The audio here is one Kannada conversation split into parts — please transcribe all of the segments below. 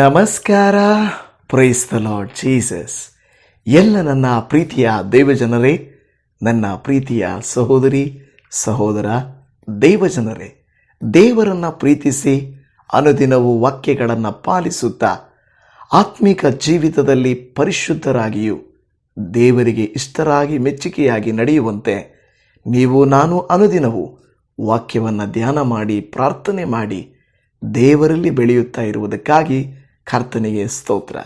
ನಮಸ್ಕಾರ. ಪ್ರೈಸ್ ದ ಲಾರ್ಡ್ ಜೀಸಸ್ ಎಲ್ಲ ನನ್ನ ಪ್ರೀತಿಯ ದೇವಜನರೇ, ನನ್ನ ಪ್ರೀತಿಯ ಸಹೋದರಿ, ಸಹೋದರ ದೇವಜನರೇ, ದೇವರನ್ನು ಪ್ರೀತಿಸಿ ಅನುದಿನವೂ ವಾಕ್ಯಗಳನ್ನು ಪಾಲಿಸುತ್ತಾ ಆತ್ಮಿಕ ಜೀವಿತದಲ್ಲಿ ಪರಿಶುದ್ಧರಾಗಿಯೂ ದೇವರಿಗೆ ಇಷ್ಟರಾಗಿ ಮೆಚ್ಚುಗೆಯಾಗಿ ನಡೆಯುವಂತೆ ನೀವು ನಾನು ಅನುದಿನವೂ ವಾಕ್ಯವನ್ನು ಧ್ಯಾನ ಮಾಡಿ, ಪ್ರಾರ್ಥನೆ ಮಾಡಿ ದೇವರಲ್ಲಿ ಬೆಳೆಯುತ್ತಾ ಇರುವುದಕ್ಕಾಗಿ ಕರ್ತನಿಗೆ ಸ್ತೋತ್ರ.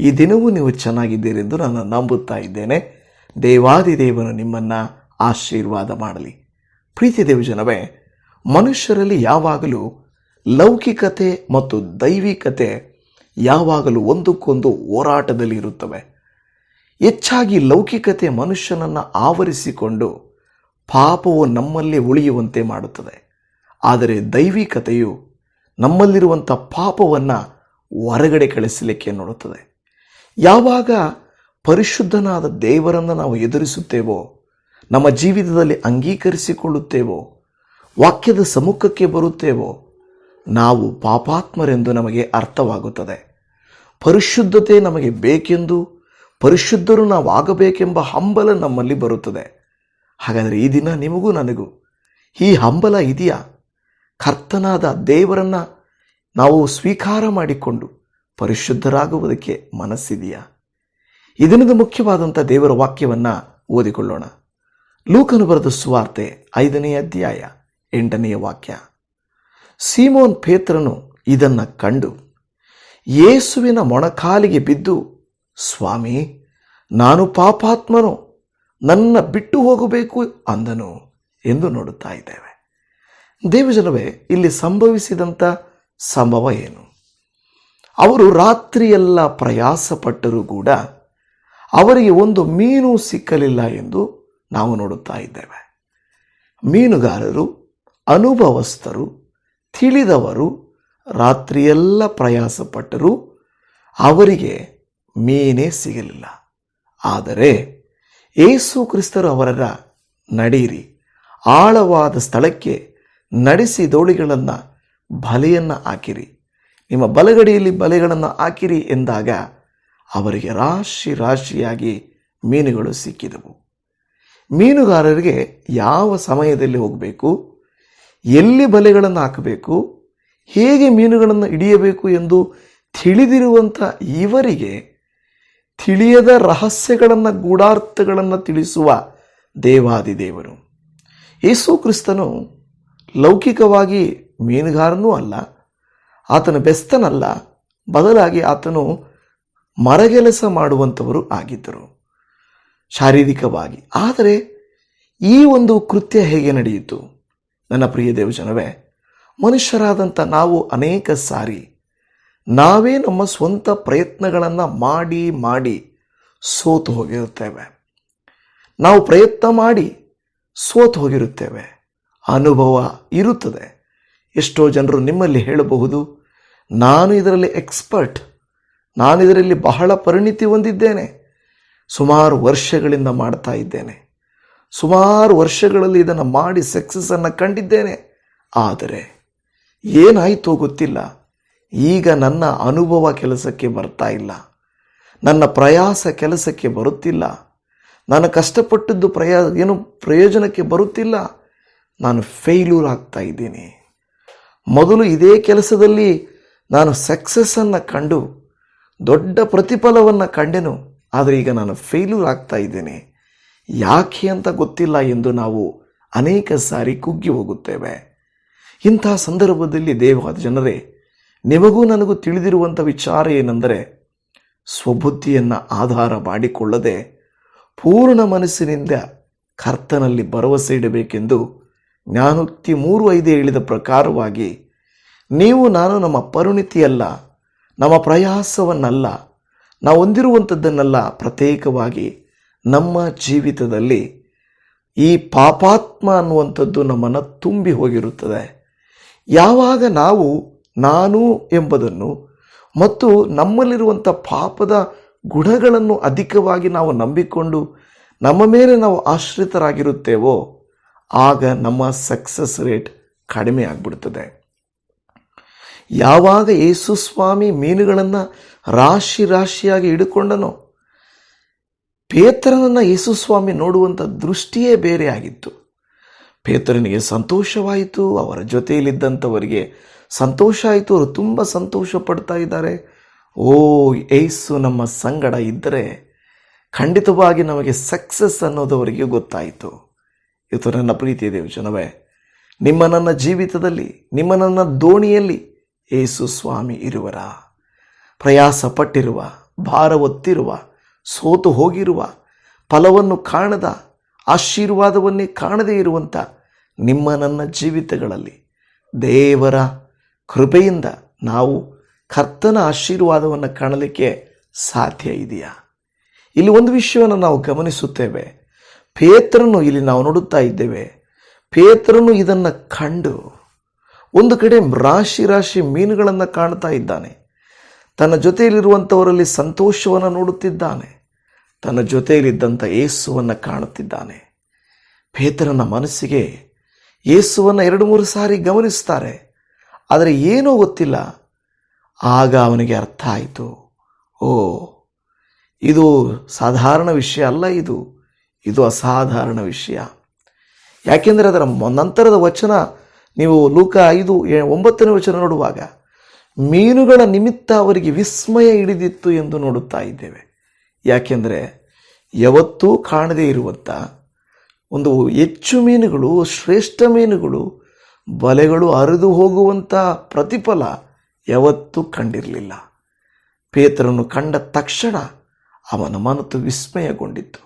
ಈ ದಿನವೂ ನೀವು ಚೆನ್ನಾಗಿದ್ದೀರೆಂದು ನಾನು ನಂಬುತ್ತಾ ಇದ್ದೇನೆ. ದೇವಾದಿ ದೇವನು ನಿಮ್ಮನ್ನು ಆಶೀರ್ವಾದ ಮಾಡಲಿ. ಪ್ರೀತಿ ದೇವಜನವೇ ಮನುಷ್ಯರಲ್ಲಿ ಯಾವಾಗಲೂ ಲೌಕಿಕತೆ ಮತ್ತು ದೈವಿಕತೆ ಯಾವಾಗಲೂ ಒಂದಕ್ಕೊಂದು ಹೋರಾಟದಲ್ಲಿ ಇರುತ್ತವೆ. ಹೆಚ್ಚಾಗಿ ಲೌಕಿಕತೆ ಮನುಷ್ಯನನ್ನು ಆವರಿಸಿಕೊಂಡು ಪಾಪವು ನಮ್ಮಲ್ಲಿ ಉಳಿಯುವಂತೆ ಮಾಡುತ್ತದೆ. ಆದರೆ ದೈವಿಕತೆಯು ನಮ್ಮಲ್ಲಿರುವಂಥ ಪಾಪವನ್ನು ಹೊರಗಡೆ ಕಳಿಸಲಿಕ್ಕೆ ನೋಡುತ್ತದೆ. ಯಾವಾಗ ಪರಿಶುದ್ಧನಾದ ದೇವರನ್ನು ನಾವು ಎದುರಿಸುತ್ತೇವೋ, ನಮ್ಮ ಜೀವಿತದಲ್ಲಿ ಅಂಗೀಕರಿಸಿಕೊಳ್ಳುತ್ತೇವೋ, ವಾಕ್ಯದ ಸಮ್ಮುಖಕ್ಕೆ ಬರುತ್ತೇವೋ, ನಾವು ಪಾಪಾತ್ಮರೆಂದು ನಮಗೆ ಅರ್ಥವಾಗುತ್ತದೆ. ಪರಿಶುದ್ಧತೆ ನಮಗೆ ಬೇಕೆಂದು, ಪರಿಶುದ್ಧರು ನಾವು ಆಗಬೇಕೆಂಬ ಹಂಬಲ ನಮ್ಮಲ್ಲಿ ಬರುತ್ತದೆ. ಹಾಗಾದರೆ ಈ ದಿನ ನಿಮಗೂ ನನಗೂ ಈ ಹಂಬಲ ಇದೆಯಾ? ಕರ್ತನಾದ ದೇವರನ್ನು ನಾವು ಸ್ವೀಕಾರ ಮಾಡಿಕೊಂಡು ಪರಿಶುದ್ಧರಾಗುವುದಕ್ಕೆ ಮನಸ್ಸಿದೆಯಾ? ಈ ದಿನದ ಮುಖ್ಯವಾದಂಥ ದೇವರ ವಾಕ್ಯವನ್ನು ಓದಿಕೊಳ್ಳೋಣ. ಲೂಕನು ಬರೆದ ಸುವಾರ್ತೆ ಐದನೇ ಅಧ್ಯಾಯ ಎಂಟನೆಯ ವಾಕ್ಯ. ಸೀಮೋನ್ ಪೇತ್ರನು ಇದನ್ನು ಕಂಡು, ಯೇಸುವಿನ ಮೊಣಕಾಲಿಗೆ ಬಿದ್ದು, ಸ್ವಾಮಿ, ನಾನು ಪಾಪಾತ್ಮನು, ನನ್ನ ಬಿಟ್ಟು ಹೋಗಬೇಕು ಅಂದನು ಎಂದು ನೋಡುತ್ತಾ ಇದ್ದೇವೆ. ದೇವಜನವೇ, ಇಲ್ಲಿ ಸಂಭವಿಸಿದಂಥ ಸಂಭವ ಏನು? ಅವರು ರಾತ್ರಿಯೆಲ್ಲ ಪ್ರಯಾಸಪಟ್ಟರೂ ಕೂಡ ಅವರಿಗೆ ಒಂದು ಮೀನು ಸಿಕ್ಕಲಿಲ್ಲ ಎಂದು ನಾವು ನೋಡುತ್ತಾ ಇದ್ದೇವೆ. ಮೀನುಗಾರರು, ಅನುಭವಸ್ಥರು, ತಿಳಿದವರು ರಾತ್ರಿಯೆಲ್ಲ ಪ್ರಯಾಸಪಟ್ಟರೂ ಅವರಿಗೆ ಮೀನೇ ಸಿಗಲಿಲ್ಲ. ಆದರೆ ಏಸು ಕ್ರಿಸ್ತರು ಅವರ ನಡೀರಿ ಆಳವಾದ ಸ್ಥಳಕ್ಕೆ ನಡೆಸಿ ದೋಳಿಗಳನ್ನು ಬಲೆಯನ್ನು ಹಾಕಿರಿ. ನಿಮ್ಮ ಬಲಗಡೆಯಲ್ಲಿ ಬಲೆಗಳನ್ನು ಹಾಕಿರಿ ಎಂದಾಗ ಅವರಿಗೆ ರಾಶಿ ರಾಶಿಯಾಗಿ ಮೀನುಗಳು ಸಿಕ್ಕಿದವು. ಮೀನುಗಾರರಿಗೆ ಯಾವ ಸಮಯದಲ್ಲಿ ಹೋಗಬೇಕು, ಎಲ್ಲಿ ಬಲೆಗಳನ್ನು ಹಾಕಬೇಕು, ಹೇಗೆ ಮೀನುಗಳನ್ನು ಹಿಡಿಯಬೇಕು ಎಂದು ತಿಳಿದಿರುವಂಥ ಇವರಿಗೆ ತಿಳಿಯದ ರಹಸ್ಯಗಳನ್ನು, ಗೂಢಾರ್ಥಗಳನ್ನು ತಿಳಿಸುವ ದೇವಾದಿದೇವರು. ಯೇಸು ಕ್ರಿಸ್ತನು ಲೌಕಿಕವಾಗಿ ಮೀನುಗಾರನೂ ಅಲ್ಲ, ಆತನ ಬೆಸ್ತನಲ್ಲ, ಬದಲಾಗಿ ಆತನು ಮರಗೆಲಸ ಮಾಡುವಂಥವರು ಆಗಿದ್ದರು ಶಾರೀರಿಕವಾಗಿ. ಆದರೆ ಈ ಒಂದು ಕೃತ್ಯ ಹೇಗೆ ನಡೆಯಿತು? ನನ್ನ ಪ್ರಿಯ ದೇವಜನವೇ, ಮನುಷ್ಯರಾದಂಥ ನಾವು ಅನೇಕ ಸಾರಿ ನಾವೇ ನಮ್ಮ ಸ್ವಂತ ಪ್ರಯತ್ನಗಳನ್ನು ಮಾಡಿ ಮಾಡಿ ಸೋತು ಹೋಗಿರುತ್ತೇವೆ. ನಾವು ಪ್ರಯತ್ನ ಮಾಡಿ ಸೋತು ಹೋಗಿರುತ್ತೇವೆ. ಅನುಭವ ಇರುತ್ತದೆ. ಎಷ್ಟೋ ಜನರು ನಿಮ್ಮಲ್ಲಿ ಹೇಳಬಹುದು, ನಾನು ಇದರಲ್ಲಿ ಎಕ್ಸ್ಪರ್ಟ್, ನಾನು ಇದರಲ್ಲಿ ಬಹಳ ಪರಿಣಿತಿ ಹೊಂದಿದ್ದೇನೆ, ಸುಮಾರು ವರ್ಷಗಳಿಂದ ಮಾಡ್ತಾ ಇದ್ದೇನೆ, ಸುಮಾರು ವರ್ಷಗಳಲ್ಲಿ ಇದನ್ನು ಮಾಡಿ ಸಕ್ಸಸ್ಸನ್ನು ಕಂಡಿದ್ದೇನೆ. ಆದರೆ ಏನಾಯಿತೋ ಗೊತ್ತಿಲ್ಲ, ಈಗ ನನ್ನ ಅನುಭವ ಕೆಲಸಕ್ಕೆ ಬರ್ತಾ ಇಲ್ಲ, ನನ್ನ ಪ್ರಯಾಸ ಕೆಲಸಕ್ಕೆ ಬರುತ್ತಿಲ್ಲ, ನಾನು ಕಷ್ಟಪಟ್ಟದ್ದು ಪ್ರಯಾ, ಏನು ಪ್ರಯೋಜನಕ್ಕೆ ಬರುತ್ತಿಲ್ಲ, ನಾನು ಫೇಲ್ಯೂರ್ ಆಗ್ತಾ ಇದ್ದೀನಿ. ಮೊದಲು ಇದೇ ಕೆಲಸದಲ್ಲಿ ನಾನು ಸಕ್ಸಸ್ಸನ್ನು ಕಂಡು, ದೊಡ್ಡ ಪ್ರತಿಫಲವನ್ನು ಕಂಡೆನು. ಆದರೆ ಈಗ ನಾನು ಫೇಲ್ಯೂರ್ ಆಗ್ತಾ ಇದ್ದೇನೆ. ಯಾಕೆ ಅಂತ ಗೊತ್ತಿಲ್ಲ ಎಂದು ನಾವು ಅನೇಕ ಸಾರಿ ಕುಗ್ಗಿ ಹೋಗುತ್ತೇವೆ. ಇಂತಹ ಸಂದರ್ಭದಲ್ಲಿ ದೇವಾದ ಜನರೇ, ನಿಮಗೂ ನನಗೂ ತಿಳಿದಿರುವಂಥ ವಿಚಾರ ಏನೆಂದರೆ, ಸ್ವಬುದ್ಧಿಯನ್ನು ಆಧಾರ ಮಾಡಿಕೊಳ್ಳದೆ ಪೂರ್ಣ ಮನಸ್ಸಿನಿಂದ ಕರ್ತನಲ್ಲಿ ಭರವಸೆ ಇಡಬೇಕೆಂದು ಜ್ಞಾನೋಕ್ತಿ ಮೂರು ಐದು ಹೇಳಿದ ಪ್ರಕಾರವಾಗಿ ನೀವು, ನಾನು ನಮ್ಮ ಪರಿಣಿತಿಯಲ್ಲ, ನಮ್ಮ ಪ್ರಯಾಸವನ್ನಲ್ಲ, ನಾವು ಹೊಂದಿರುವಂಥದ್ದನ್ನೆಲ್ಲ, ಪ್ರತ್ಯೇಕವಾಗಿ ನಮ್ಮ ಜೀವಿತದಲ್ಲಿ ಈ ಪಾಪಾತ್ಮ ಅನ್ನುವಂಥದ್ದು ನಮ್ಮನ್ನು ತುಂಬಿ ಹೋಗಿರುತ್ತದೆ. ಯಾವಾಗ ನಾವು, ನಾನು ಎಂಬುದನ್ನು ಮತ್ತು ನಮ್ಮಲ್ಲಿರುವಂಥ ಪಾಪದ ಗುಣಗಳನ್ನು ಅಧಿಕವಾಗಿ ನಾವು ನಂಬಿಕೊಂಡು ನಮ್ಮ ಮೇಲೆ ನಾವು ಆಶ್ರಿತರಾಗಿರುತ್ತೇವೋ ಆಗ ನಮ್ಮ ಸಕ್ಸಸ್ ರೇಟ್ ಕಡಿಮೆ ಆಗಿಬಿಡ್ತದೆ. ಯಾವಾಗ ಯೇಸು ಸ್ವಾಮಿ ಮೀನುಗಳನ್ನು ರಾಶಿ ರಾಶಿಯಾಗಿ ಹಿಡ್ಕೊಂಡನೋ, ಪೇತ್ರನನ್ನು ಯೇಸು ಸ್ವಾಮಿ ನೋಡುವಂಥ ದೃಷ್ಟಿಯೇ ಬೇರೆ ಆಗಿತ್ತು. ಪೇತ್ರನಿಗೆ ಸಂತೋಷವಾಯಿತು, ಅವರ ಜೊತೆಯಲ್ಲಿದ್ದಂಥವರಿಗೆ ಸಂತೋಷ ಆಯಿತು, ಅವರು ತುಂಬ ಸಂತೋಷ ಪಡ್ತಾ ಇದ್ದಾರೆ. ಓ ಏಸು ನಮ್ಮ ಸಂಗಡ ಇದ್ದರೆ ಖಂಡಿತವಾಗಿ ನಮಗೆ ಸಕ್ಸಸ್ ಅನ್ನೋದವರಿಗೆ ಗೊತ್ತಾಯಿತು. ಇವತ್ತು ನನ್ನ ಪ್ರೀತಿಯ ದೇವಜನವೇ ನಿಮ್ಮ ನನ್ನ ಜೀವಿತದಲ್ಲಿ, ನಿಮ್ಮ ನನ್ನ ದೋಣಿಯಲ್ಲಿ ಏಸು ಸ್ವಾಮಿ ಇರುವರ? ಪ್ರಯಾಸ ಪಟ್ಟಿರುವ ಭಾರ ಒತ್ತಿರುವ ಸೋತು ಹೋಗಿರುವ, ಫಲವನ್ನು ಕಾಣದ, ಆಶೀರ್ವಾದವನ್ನೇ ಕಾಣದೇ ಇರುವಂಥ ನಿಮ್ಮ ನನ್ನ ಜೀವಿತಗಳಲ್ಲಿ ದೇವರ ಕೃಪೆಯಿಂದ ನಾವು ಕರ್ತನ ಆಶೀರ್ವಾದವನ್ನು ಕಾಣಲಿಕ್ಕೆ ಸಾಧ್ಯ ಇದೆಯಾ? ಇಲ್ಲಿ ಒಂದು ವಿಷಯವನ್ನು ನಾವು ಗಮನಿಸುತ್ತೇವೆ. ಪೇತ್ರನು ಇಲ್ಲಿ ನಾವು ನೋಡುತ್ತಾ ಇದ್ದೇವೆ. ಪೇತ್ರನು ಇದನ್ನು ಕಂಡು ಒಂದು ಕಡೆ ರಾಶಿ ರಾಶಿ ಮೀನುಗಳನ್ನು ಕಾಣ್ತಾ ಇದ್ದಾನೆ. ತನ್ನ ಜೊತೆಯಲ್ಲಿರುವಂಥವರಲ್ಲಿ ಸಂತೋಷವನ್ನು ನೋಡುತ್ತಿದ್ದಾನೆ. ತನ್ನ ಜೊತೆಯಲ್ಲಿದ್ದಂಥ ಏಸುವನ್ನು ಕಾಣುತ್ತಿದ್ದಾನೆ. ಪೇತ್ರನ ಮನಸ್ಸಿಗೆ ಏಸುವನ್ನು ಎರಡು ಮೂರು ಸಾರಿ ಗಮನಿಸ್ತಾರೆ. ಆದರೆ ಏನೂ ಗೊತ್ತಿಲ್ಲ. ಆಗ ಅವನಿಗೆ ಅರ್ಥ ಆಯಿತು. ಓ, ಇದು ಸಾಧಾರಣ ವಿಷಯ ಅಲ್ಲ ಇದು. ಇದು ಅಸಾಧಾರಣ ವಿಷಯ. ಯಾಕೆಂದರೆ ಅದರ ನಂತರದ ವಚನ ನೀವು ಲೂಕ ಐದು ಒಂಬತ್ತನೇ ವಚನ ನೋಡುವಾಗ, ಮೀನುಗಳ ನಿಮಿತ್ತ ಅವರಿಗೆ ವಿಸ್ಮಯ ಹಿಡಿದಿತ್ತು ಎಂದು ನೋಡುತ್ತಾ ಇದ್ದೇವೆ. ಯಾಕೆಂದರೆ ಯಾವತ್ತೂ ಕಾಣದೇ ಇರುವಂಥ ಒಂದು ಹೆಚ್ಚು ಮೀನುಗಳು, ಶ್ರೇಷ್ಠ ಮೀನುಗಳು, ಬಲೆಗಳು ಹರಿದು ಹೋಗುವಂಥ ಪ್ರತಿಫಲ ಯಾವತ್ತೂ ಕಂಡಿರಲಿಲ್ಲ. ಪೇತ್ರನು ಕಂಡ ತಕ್ಷಣ ಅವನ ಮನಸ್ಸು ವಿಸ್ಮಯಗೊಂಡಿತ್ತು.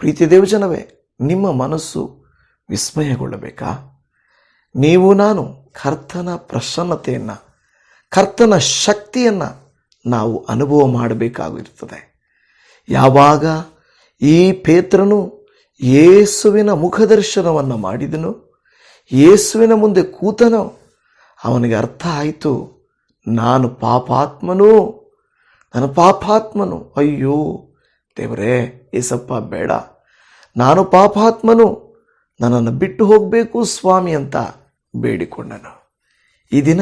ಪ್ರೀತಿ ದೇವಜನವೇ, ನಿಮ್ಮ ಮನಸ್ಸು ವಿಸ್ಮಯಗೊಳ್ಳಬೇಕಾ? ನೀವು, ನಾನು ಕರ್ತನ ಪ್ರಸನ್ನತೆಯನ್ನು, ಕರ್ತನ ಶಕ್ತಿಯನ್ನು ನಾವು ಅನುಭವ ಮಾಡಬೇಕಾಗಿರುತ್ತದೆ. ಯಾವಾಗ ಈ ಪೇತ್ರನು ಯೇಸುವಿನ ಮುಖದರ್ಶನವನ್ನು ಮಾಡಿದನು, ಯೇಸುವಿನ ಮುಂದೆ ಕೂತನೋ, ಅವನಿಗೆ ಅರ್ಥ ಆಯಿತು, ನಾನು ಪಾಪಾತ್ಮನು, ನನ್ನ ಪಾಪಾತ್ಮನು, ಅಯ್ಯೋ ದೇವರೇ ಏಸಪ್ಪ ಬೇಡ. ನಾನು ಪಾಪಾತ್ಮನು, ನನ್ನನ್ನು ಬಿಟ್ಟು ಹೋಗಬೇಕು ಸ್ವಾಮಿ ಅಂತ ಬೇಡಿಕೊಂಡನು. ಈ ದಿನ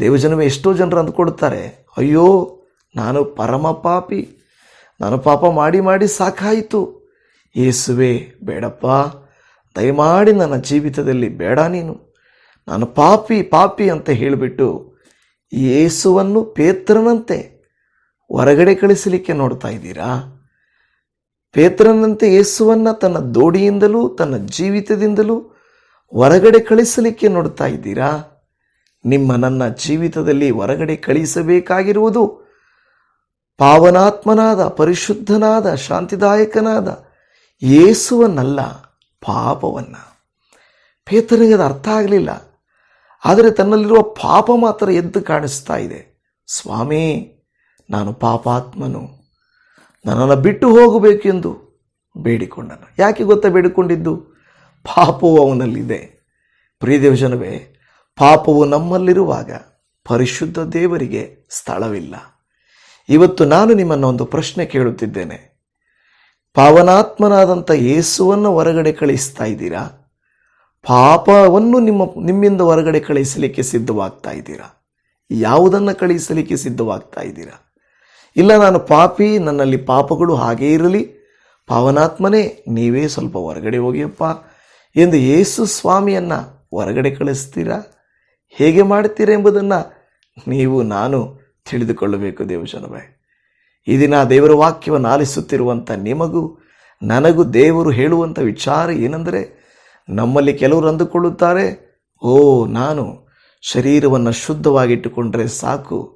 ದೇವಜನವೇ ಎಷ್ಟೋ ಜನರು ಅಂದ್ಕೊಡ್ತಾರೆ ಅಯ್ಯೋ, ನಾನು ಪರಮ ಪಾಪಿ, ನಾನು ಪಾಪ ಮಾಡಿ ಮಾಡಿ ಸಾಕಾಯಿತು. ಏಸುವೆ ಬೇಡಪ್ಪ, ದಯಮಾಡಿ ನನ್ನ ಜೀವಿತದಲ್ಲಿ ಬೇಡ ನೀನು. ನಾನು ಪಾಪಿ ಪಾಪಿ ಅಂತ ಹೇಳಿಬಿಟ್ಟು ಯೇಸುವನ್ನು ಪೇತ್ರನಂತೆ ಹೊರಗಡೆ ಕಳಿಸಲಿಕ್ಕೆ ನೋಡ್ತಾ ಇದ್ದೀರಾ? ಪೇತ್ರನಂತೆ ಯೇಸುವನ್ನು ತನ್ನ ದೋಡಿಯಿಂದಲೂ ತನ್ನ ಜೀವಿತದಿಂದಲೂ ಹೊರಗಡೆ ಕಳಿಸಲಿಕ್ಕೆ ನೋಡ್ತಾ ಇದ್ದೀರಾ? ನಿಮ್ಮ ನನ್ನ ಜೀವಿತದಲ್ಲಿ ಹೊರಗಡೆ ಕಳಿಸಬೇಕಾಗಿರುವುದು ಪಾವನಾತ್ಮನಾದ, ಪರಿಶುದ್ಧನಾದ, ಶಾಂತಿದಾಯಕನಾದ ಯೇಸುವನ್ನಲ್ಲ, ಪಾಪವನ್ನು. ಪೇತನಿಗೆ ಅದು ಅರ್ಥ ಆಗಲಿಲ್ಲ. ಆದರೆ ತನ್ನಲ್ಲಿರುವ ಪಾಪ ಮಾತ್ರ ಎದ್ದು ಕಾಣಿಸ್ತಾ ಇದೆ. ಸ್ವಾಮಿ ನಾನು ಪಾಪಾತ್ಮನು. ನನ್ನನ್ನು ಬಿಟ್ಟು ಹೋಗಬೇಕೆಂದು ಬೇಡಿಕೊಂಡನು. ಯಾಕೆ ಗೊತ್ತಾ ಬೇಡಿಕೊಂಡಿದ್ದು? ಪಾಪವು ಅವನಲ್ಲಿದೆ. ಪ್ರಿಯದೇವಜನವೇ ಪಾಪವು ನಮ್ಮಲ್ಲಿರುವಾಗ ಪರಿಶುದ್ಧ ದೇವರಿಗೆ ಸ್ಥಳವಿಲ್ಲ. ಇವತ್ತು ನಾನು ನಿಮ್ಮನ್ನು ಒಂದು ಪ್ರಶ್ನೆ ಕೇಳುತ್ತಿದ್ದೇನೆ. ಪಾವನಾತ್ಮನಾದಂಥ ಯೇಸುವನ್ನು ಹೊರಗಡೆ ಕಳಿಸ್ತಾ ಇದ್ದೀರಾ? ಪಾಪವನ್ನು ನಿಮ್ಮ, ನಿಮ್ಮಿಂದ ಹೊರಗಡೆ ಕಳಿಸಲಿಕ್ಕೆ ಸಿದ್ಧವಾಗ್ತಾ ಇದ್ದೀರಾ? ಯಾವುದನ್ನು ಕಳಿಸಲಿಕ್ಕೆ ಸಿದ್ಧವಾಗ್ತಾ ಇದ್ದೀರಾ? ಇಲ್ಲ, ನಾನು ಪಾಪಿ, ನನ್ನಲ್ಲಿ ಪಾಪಗಳು ಹಾಗೇ ಇರಲಿ. ಪಾವನಾತ್ಮನೇ, ನೀವೇ ಸ್ವಲ್ಪ ಹೊರಗಡೆ ಹೋಗಿಯಪ್ಪ. ಎಂದು ಯೇಸು ಸ್ವಾಮಿಯನ್ನು ಹೊರಗಡೆ ಕಳಿಸ್ತೀರಾ? ಹೇಗೆ ಮಾಡ್ತೀರಾ ಎಂಬುದನ್ನು ನೀವು, ನಾನು ತಿಳಿದುಕೊಳ್ಳಬೇಕು ದೇವಜನವೇ ಈ ದಿನ ದೇವರ ವಾಕ್ಯವನ್ನು ಆಲಿಸುತ್ತಿರುವಂಥ ನಿಮಗೂ, ನನಗೂ ದೇವರು ಹೇಳುವಂಥ ವಿಚಾರ ಏನೆಂದರೆ, ನಮ್ಮಲ್ಲಿ ಕೆಲವರು ಅಂದುಕೊಳ್ಳುತ್ತಾರೆ, ಓ, ನಾನು ಶರೀರವನ್ನು ಶುದ್ಧವಾಗಿಟ್ಟುಕೊಂಡ್ರೆ ಸಾಕು.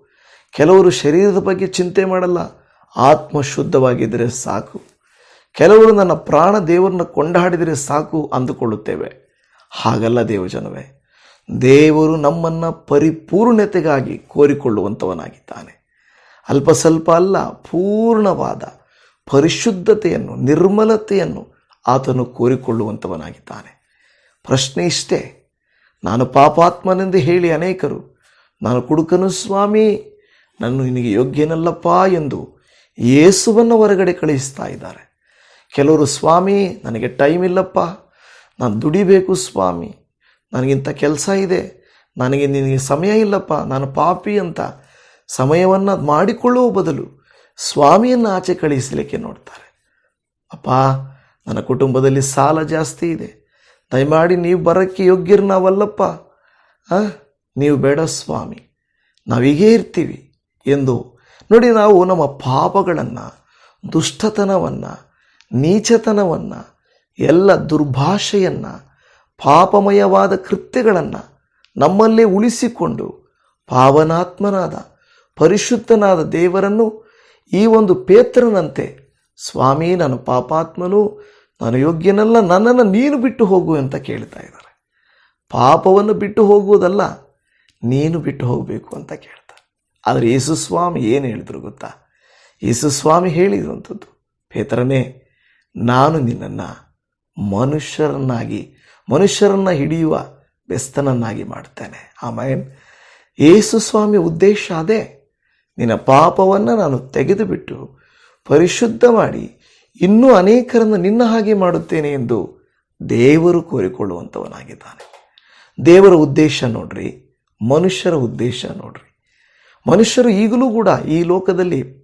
ಕೆಲವರು ಶರೀರದ ಬಗ್ಗೆ ಚಿಂತೆ ಮಾಡಲ್ಲ ಆತ್ಮ ಶುದ್ಧವಾಗಿದ್ದರೆ ಸಾಕು. ಕೆಲವರು ನನ್ನ ಪ್ರಾಣ ದೇವರನ್ನ ಕೊಂಡಾಡಿದರೆ ಸಾಕು ಅಂದುಕೊಳ್ಳುತ್ತೇವೆ. ಹಾಗಲ್ಲ ದೇವಜನವೇ, ದೇವರು ನಮ್ಮನ್ನು ಪರಿಪೂರ್ಣತೆಗಾಗಿ ಕೋರಿಕೊಳ್ಳುವಂಥವನಾಗಿದ್ದಾನೆ ಅಲ್ಪ ಸ್ವಲ್ಪ ಅಲ್ಲ, ಪೂರ್ಣವಾದ ಪರಿಶುದ್ಧತೆಯನ್ನು, ನಿರ್ಮಲತೆಯನ್ನು ಆತನು ಕೋರಿಕೊಳ್ಳುವಂಥವನಾಗಿದ್ದಾನೆ ಪ್ರಶ್ನೆ ಇಷ್ಟೇ, ನಾನು ಪಾಪಾತ್ಮನೆಂದು ಹೇಳಿ ಅನೇಕರು, ನಾನು ಕುಡುಕನು ಸ್ವಾಮಿ ನಾನು ನಿನಗೆ ಯೋಗ್ಯನಲ್ಲಪ್ಪ ಎಂದು ಯೇಸುವನ್ನು ಹೊರಗಡೆ ಕಳಿಸ್ತಾ ಇದ್ದಾರೆ. ಕೆಲವರು, ಸ್ವಾಮಿ, ನನಗೆ ಟೈಮ್ ಇಲ್ಲಪ್ಪ. ನಾನು ದುಡಿಬೇಕು ಸ್ವಾಮಿ. ನನಗಿಂತ ಕೆಲಸ ಇದೆ. ನನಗೆ ನಿನಗೆ ಸಮಯ ಇಲ್ಲಪ್ಪ. ನಾನು ಪಾಪಿ ಅಂತ ಸಮಯವನ್ನು ಮಾಡಿಕೊಳ್ಳುವ ಬದಲು ಸ್ವಾಮಿಯನ್ನು ಆಚೆ ಕಳಿಸಲಿಕ್ಕೆ ನೋಡ್ತಾರೆ. ಅಪ್ಪ, ನನ್ನ ಕುಟುಂಬದಲ್ಲಿ ಸಾಲ ಜಾಸ್ತಿ ಇದೆ. ದಯಮಾಡಿ ನೀವು ಬರೋಕ್ಕೆ ಯೋಗ್ಯರು ನಾವಲ್ಲಪ್ಪ. ನೀವು ಬೇಡ ಸ್ವಾಮಿ. ನಾವೀಗೇ ಇರ್ತೀವಿ. ಎಂದು. ನೋಡಿ ನಾವು ನಮ್ಮ ಪಾಪಗಳನ್ನು, ದುಷ್ಟತನವನ್ನು, ನೀಚತನವನ್ನು, ಎಲ್ಲ ದುರ್ಭಾಷೆಯನ್ನು, ಪಾಪಮಯವಾದ ಕೃತ್ಯಗಳನ್ನು ನಮ್ಮಲ್ಲೇ ಉಳಿಸಿಕೊಂಡು ಪಾವನಾತ್ಮನಾದ, ಪರಿಶುದ್ಧನಾದ ದೇವರನ್ನು ಈ ಒಂದು ಪೇತ್ರನಂತೆ, ಸ್ವಾಮಿ ನಾನು ಪಾಪಾತ್ಮನು, ನಾನು ಯೋಗ್ಯನಲ್ಲ, ನನ್ನನ್ನು ನೀನು ಬಿಟ್ಟು ಹೋಗು ಅಂತ ಕೇಳ್ತಾ ಇದ್ದಾರೆ. ಪಾಪವನ್ನು ಬಿಟ್ಟು ಹೋಗುವುದಲ್ಲ, ನೀನು ಬಿಟ್ಟು ಹೋಗಬೇಕು ಅಂತ ಕೇಳ್ತಾರೆ ಆದರೆ ಯೇಸುಸ್ವಾಮಿ ಏನು ಹೇಳಿದ್ರು ಗೊತ್ತಾ? ಯೇಸುಸ್ವಾಮಿ ಹೇಳಿರುವಂಥದ್ದು, ಪೇತ್ರನೇ, ನಾನು ನಿನ್ನನ್ನು ಮನುಷ್ಯರನ್ನಾಗಿ, ಮನುಷ್ಯರನ್ನು ಹಿಡಿಯುವ ಬೆಸ್ತನನ್ನಾಗಿ ಮಾಡ್ತೇನೆ. ಆಮೇನ್. ಯೇಸುಸ್ವಾಮಿ ಉದ್ದೇಶ ಅದೇ. ನಿನ್ನ ಪಾಪವನ್ನು ನಾನು ತೆಗೆದುಬಿಟ್ಟು ಪರಿಶುದ್ಧ ಮಾಡಿ ಇನ್ನೂ ಅನೇಕರನ್ನು ನಿನ್ನ ಹಾಗೆ ಮಾಡುತ್ತೇನೆ ಎಂದು ದೇವರು ಕೋರಿಕೊಳ್ಳುವಂಥವನಾಗಿದ್ದಾನೆ. ದೇವರ ಉದ್ದೇಶ ನೋಡ್ರಿ, ಮನುಷ್ಯರ ಉದ್ದೇಶ ನೋಡ್ರಿ. ಮನುಷ್ಯರು ಈಗಲೂ ಕೂಡ ಈ ಲೋಕದಲ್ಲಿ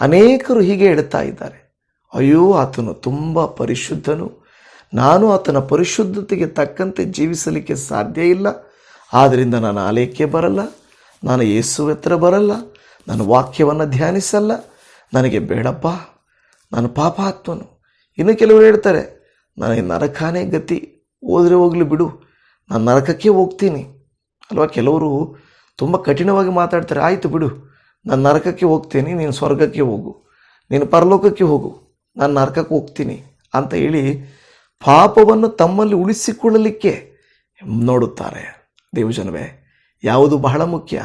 ಅನೇಕರು ಹೀಗೆ ಹೇಳ್ತಾ ಇದ್ದಾರೆ. ಅಯ್ಯೋ, ಆತನು ತುಂಬ ಪರಿಶುದ್ಧನು. ನಾನು ಆತನ ಪರಿಶುದ್ಧತೆಗೆ ತಕ್ಕಂತೆ ಜೀವಿಸಲಿಕ್ಕೆ ಸಾಧ್ಯ ಇಲ್ಲ. ಆದ್ದರಿಂದ ನಾನು ಆಲಯಕ್ಕೆ ಬರಲ್ಲ. ನಾನು ಯೇಸು ಹತ್ರ ಬರಲ್ಲ. ನಾನು ವಾಕ್ಯವನ್ನು ಧ್ಯಾನಿಸಲ್ಲ. ನನಗೆ ಬೇಡಪ್ಪ. ನಾನು ಪಾಪಾತ್ಮನು. ಇನ್ನು ಕೆಲವರು ಹೇಳ್ತಾರೆ, ನನಗೆ ನರಕಾನೇ ಗತಿ. ಹೋದರೆ ಹೋಗಲಿ ಬಿಡು. ನಾನು ನರಕಕ್ಕೆ ಹೋಗ್ತೀನಿ. ಅಲ್ವಾ? ಕೆಲವರು ತುಂಬ ಕಠಿಣವಾಗಿ ಮಾತಾಡ್ತಾರೆ, ಆಯಿತು ಬಿಡು, ನಾನು ನರಕಕ್ಕೆ ಹೋಗ್ತೀನಿ, ನೀನು ಸ್ವರ್ಗಕ್ಕೆ ಹೋಗು, ನೀನು ಪರಲೋಕಕ್ಕೆ ಹೋಗು, ನಾನು ನರಕಕ್ಕೆ ಹೋಗ್ತೀನಿ ಅಂತ ಹೇಳಿ ಪಾಪವನ್ನು ತಮ್ಮಲ್ಲಿ ಉಳಿಸಿಕೊಳ್ಳಲಿಕ್ಕೆ ನೋಡುತ್ತಾರೆ ದೇವಜನವೇ. ಯಾವುದು ಬಹಳ ಮುಖ್ಯ?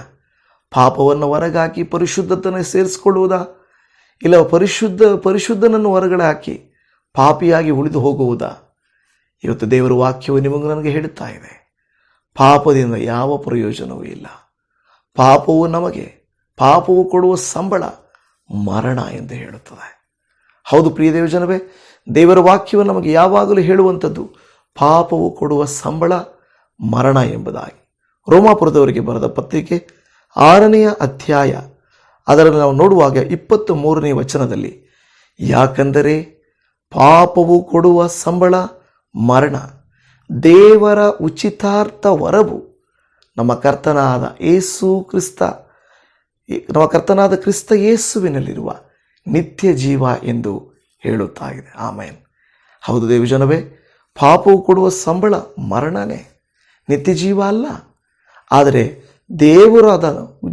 ಪಾಪವನ್ನು ಹೊರಗಾಕಿ ಪರಿಶುದ್ಧತನ ಸೇರಿಸಿಕೊಳ್ಳುವುದಾ? ಇಲ್ಲ ಪರಿಶುದ್ಧ, ಪರಿಶುದ್ಧನನ್ನು ಹೊರಗಡೆ ಹಾಕಿ ಪಾಪಿಯಾಗಿ ಉಳಿದು ಹೋಗುವುದಾ? ಇವತ್ತು ದೇವರ ವಾಕ್ಯವು ನಿಮಗೆ ನನಗೆ ಹೇಳುತ್ತಾ ಇದೆ. ಪಾಪದಿಂದ ಯಾವ ಪ್ರಯೋಜನವೂ ಇಲ್ಲ. ಪಾಪವು ನಮಗೆ, ಪಾಪವು ಕೊಡುವ ಸಂಬಳ ಮರಣ ಎಂದು ಹೇಳುತ್ತದೆ. ಹೌದು ಪ್ರಿಯ ದೇವಜನವೇ ದೇವರ ವಾಕ್ಯವು ನಮಗೆ ಯಾವಾಗಲೂ ಹೇಳುವಂಥದ್ದು, ಪಾಪವು ಕೊಡುವ ಸಂಬಳ ಮರಣ ಎಂಬುದಾಗಿ. ರೋಮಾಪುರದವರಿಗೆ ಬರೆದ ಪತ್ರಿಕೆ ಆರನೆಯ ಅಧ್ಯಾಯ, ಅದರಲ್ಲಿ ನಾವು ನೋಡುವಾಗ ಇಪ್ಪತ್ತು ಮೂರನೇ ವಚನದಲ್ಲಿ, ಯಾಕಂದರೆ ಪಾಪವು ಕೊಡುವ ಸಂಬಳ ಮರಣ, ದೇವರ ಉಚಿತಾರ್ಥ ವರವು ನಮ್ಮ ಕರ್ತನಾದ ಏಸು ಕ್ರಿಸ್ತ. ನಮ್ಮ ಕರ್ತನಾದ ಕ್ರಿಸ್ತ ಯೇಸುವಿನಲ್ಲಿರುವ ನಿತ್ಯ ಜೀವ ಎಂದು ಹೇಳುತ್ತಾ ಇದೆ ಆಮೇನ್. ಹೌದು ದೇವಜನವೇ, ಪಾಪವು ಕೊಡುವ ಸಂಬಳ ಮರಣನೇ. ನಿತ್ಯ ಜೀವ ಅಲ್ಲ. ಆದರೆ ದೇವರಾದ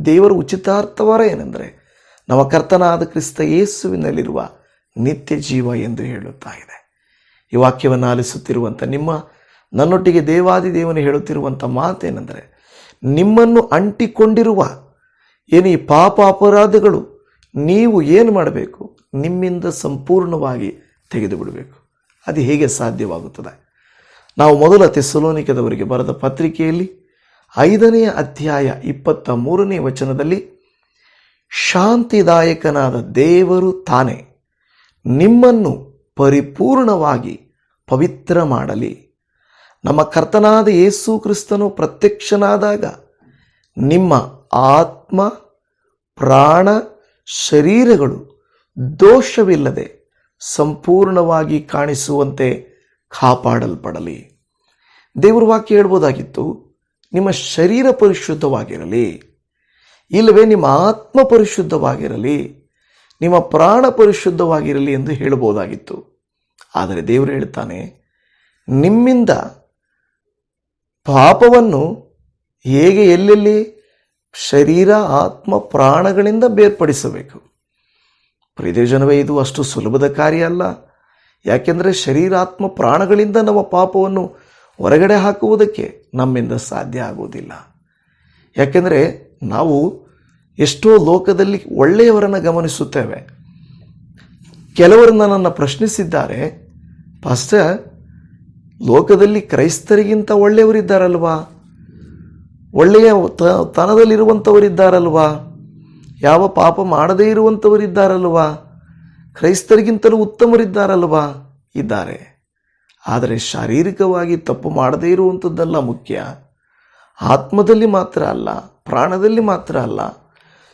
ದೇವರ ಉಚಿತಾರ್ಥವರ ಏನೆಂದರೆ ನಮ್ಮ ಕರ್ತನಾದ ಕ್ರಿಸ್ತ ಯೇಸುವಿನಲ್ಲಿರುವ ನಿತ್ಯ ಜೀವ ಎಂದು ಹೇಳುತ್ತಾ ಇದೆ ಈ ವಾಕ್ಯವನ್ನು ಆಲಿಸುತ್ತಿರುವಂಥ ನಿಮ್ಮ ನನ್ನೊಟ್ಟಿಗೆ ದೇವಾದಿ ದೇವನು ಹೇಳುತ್ತಿರುವಂಥ ಮಾತೇನೆಂದರೆ ನಿಮ್ಮನ್ನು ಅಂಟಿಕೊಂಡಿರುವ ಏನು ಪಾಪ ಅಪರಾಧಗಳು, ನೀವು ಏನು ಮಾಡಬೇಕು? ನಿಮ್ಮಿಂದ ಸಂಪೂರ್ಣವಾಗಿ ತೆಗೆದು ಬಿಡಬೇಕು ಅದು ಹೇಗೆ ಸಾಧ್ಯವಾಗುತ್ತದೆ? ನಾವು ಮೊದಲ ತೆಸಲೋನಿಕದವರಿಗೆ ಬರೆದ ಪತ್ರಿಕೆಯಲ್ಲಿ ಐದನೆಯ ಅಧ್ಯಾಯ ಇಪ್ಪತ್ತ ಮೂರನೇ ವಚನದಲ್ಲಿ, ಶಾಂತಿದಾಯಕನಾದ ದೇವರು ತಾನೇ, ನಿಮ್ಮನ್ನು ಪರಿಪೂರ್ಣವಾಗಿ ಪವಿತ್ರ ಮಾಡಲಿ. ನಮ್ಮ ಕರ್ತನಾದ ಯೇಸು ಕ್ರಿಸ್ತನು ಪ್ರತ್ಯಕ್ಷನಾದಾಗ ನಿಮ್ಮ ಆತ್ಮ, ಪ್ರಾಣ, ಶರೀರಗಳು ದೋಷವಿಲ್ಲದೆ ಸಂಪೂರ್ಣವಾಗಿ ಕಾಣಿಸುವಂತೆ ಕಾಪಾಡಲ್ಪಡಲಿ. ದೇವರ ವಾಕ್ಯ ಹೇಳ್ಬೋದಾಗಿತ್ತು, ನಿಮ್ಮ ಶರೀರ ಪರಿಶುದ್ಧವಾಗಿರಲಿ, ಇಲ್ಲವೇ ನಿಮ್ಮ ಆತ್ಮ ಪರಿಶುದ್ಧವಾಗಿರಲಿ, ನಿಮ್ಮ ಪ್ರಾಣ ಪರಿಶುದ್ಧವಾಗಿರಲಿ ಎಂದು ಹೇಳಬಹುದಾಗಿತ್ತು ಆದರೆ ದೇವರು ಹೇಳ್ತಾನೆ, ನಿಮ್ಮಿಂದ ಪಾಪವನ್ನು ಹೇಗೆ ಎಲ್ಲೆಲ್ಲಿ ಶರೀರ, ಆತ್ಮ, ಪ್ರಾಣಗಳಿಂದ ಬೇರ್ಪಡಿಸಬೇಕು? ಪ್ರಿಯಜನವೇ ಇದು ಅಷ್ಟು ಸುಲಭದ ಕಾರ್ಯ ಅಲ್ಲ. ಯಾಕೆಂದರೆ ಶರೀರಾತ್ಮ ಪ್ರಾಣಗಳಿಂದ ನಮ್ಮ ಪಾಪವನ್ನು ಹೊರಗಡೆ ಹಾಕುವುದಕ್ಕೆ ನಮ್ಮಿಂದ ಸಾಧ್ಯ ಆಗುವುದಿಲ್ಲ. ಯಾಕೆಂದರೆ ನಾವು ಎಷ್ಟೋ ಲೋಕದಲ್ಲಿ ಒಳ್ಳೆಯವರನ್ನು ಗಮನಿಸುತ್ತೇವೆ. ಕೆಲವರು ನನ್ನನ್ನು ಪ್ರಶ್ನಿಸಿದ್ದಾರೆ, ಪಾಸ್ಟರ್ ಲೋಕದಲ್ಲಿ ಕ್ರೈಸ್ತರಿಗಿಂತ ಒಳ್ಳೆಯವರಿದ್ದಾರಲ್ವಾ? ಒಳ್ಳೆಯ ತನದಲ್ಲಿರುವಂಥವರಿದ್ದಾರಲ್ವಾ? ಯಾವ ಪಾಪ ಮಾಡದೇ ಇರುವಂಥವರಿದ್ದಾರಲ್ವಾ? ಕ್ರೈಸ್ತರಿಗಿಂತಲೂ ಉತ್ತಮರಿದ್ದಾರಲ್ವಾ? ಇದ್ದಾರೆ. ಆದರೆ ಶಾರೀರಿಕವಾಗಿ ತಪ್ಪು ಮಾಡದೇ ಇರುವಂಥದ್ದಲ್ಲ ಮುಖ್ಯ. ಆತ್ಮದಲ್ಲಿ ಮಾತ್ರ ಅಲ್ಲ, ಪ್ರಾಣದಲ್ಲಿ ಮಾತ್ರ ಅಲ್ಲ.